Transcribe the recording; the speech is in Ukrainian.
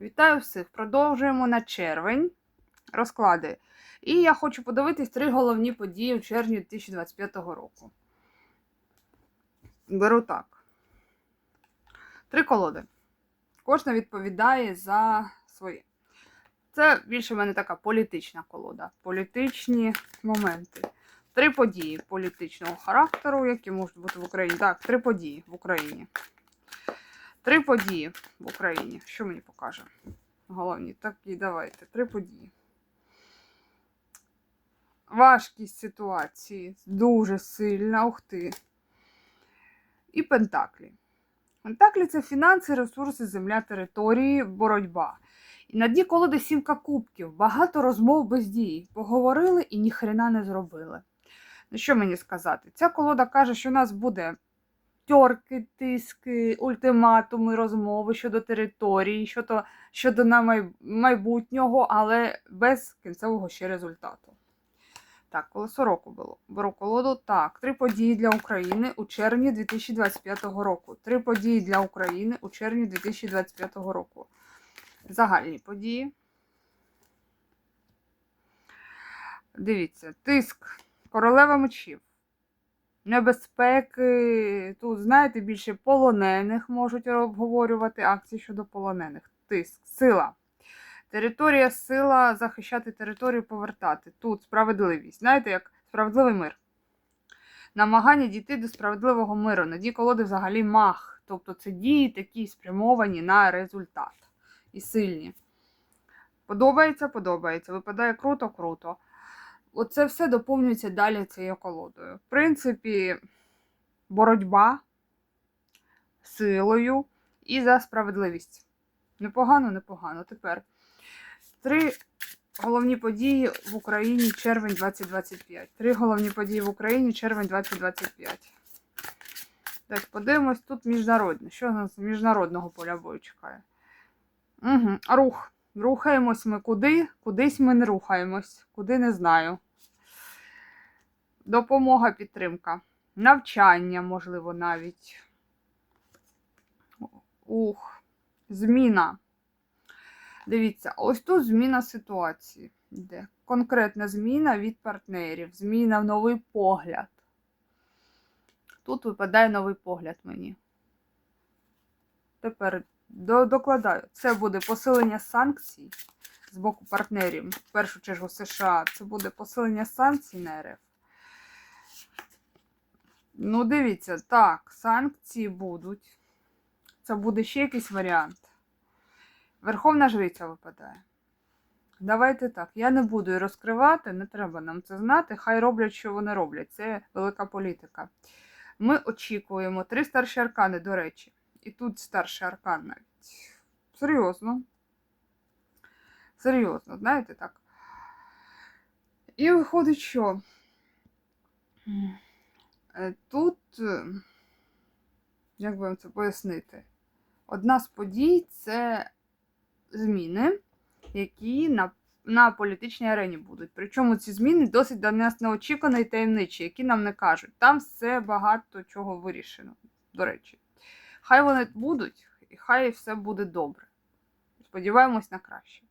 Вітаю всіх! Продовжуємо на червень розклади. І я хочу подивитись три головні події в червні 2025 року. Беру так. Три колоди. Кожна відповідає за своє. Це більше в мене така політична колода. Політичні моменти. Три події політичного характеру, які можуть бути в Україні. Так, три події в Україні. Три події в Україні. Що мені покаже? Головні, так і давайте. Три події. Важкість ситуації дуже сильна, ух ти. І Пентаклі. Пентаклі це фінанси, ресурси, земля, території, боротьба. І на дні колоди сімка кубків. Багато розмов без дії. Поговорили і ніхрена не зробили. Ну, що мені сказати? Ця колода каже, що у нас буде тьорки, тиски, ультиматуми, розмови щодо території, щодо, щодо на майбутнього, але без кінцевого ще результату. Так, колесо року було. Беру колоду. Так, три події для України у червні 2025 року. Три події для України у червні 2025 року. Загальні події. Дивіться, тиск, королева мечів. Небезпеки. Тут, знаєте, більше полонених можуть обговорювати акції щодо полонених. Тиск, сила. Територія, сила, захищати територію, повертати. Тут справедливість. Знаєте, як справедливий мир. Намагання дійти до справедливого миру. На дії колоди взагалі мах. Тобто це дії такі спрямовані на результат. І сильні. Подобається, подобається. Випадає круто, круто. Оце все доповнюється далі цією колодою. В принципі, боротьба силою і за справедливість. Непогано, непогано. Тепер три головні події в Україні червень 2025. Три головні події в Україні червень 2025. Так, подивимось тут міжнародне. Що нас міжнародного поля бою чекає? Угу. Рух. Рухаємось ми куди? Кудись ми не рухаємось. Куди не знаю. Допомога, підтримка. Навчання, можливо, навіть. Ух, зміна. Дивіться, ось тут зміна ситуації. Йде. Конкретна зміна від партнерів, зміна в новий погляд. Тут випадає новий погляд мені. Тепер докладаю. Це буде посилення санкцій з боку партнерів, в першу чергу США. Це буде посилення санкцій на РФ. Ну, дивіться, так, санкції будуть. Це буде ще якийсь варіант. Верховна жриця випадає. Давайте так. Я не буду її розкривати, не треба нам це знати. Хай роблять, що вони роблять. Це велика політика. Ми очікуємо три старші аркани, до речі. І тут старший аркан навіть. Серйозно. Серйозно, знаєте так. І виходить, що тут, е, як би вам це пояснити, одна з подій це зміни, які на, на політичній арені будуть. Причому ці зміни досить до нас неочікувані і таємничі, які нам не кажуть. Там все багато чого вирішено, до речі. Хай вони будуть, і хай все буде добре. Сподіваємось на краще.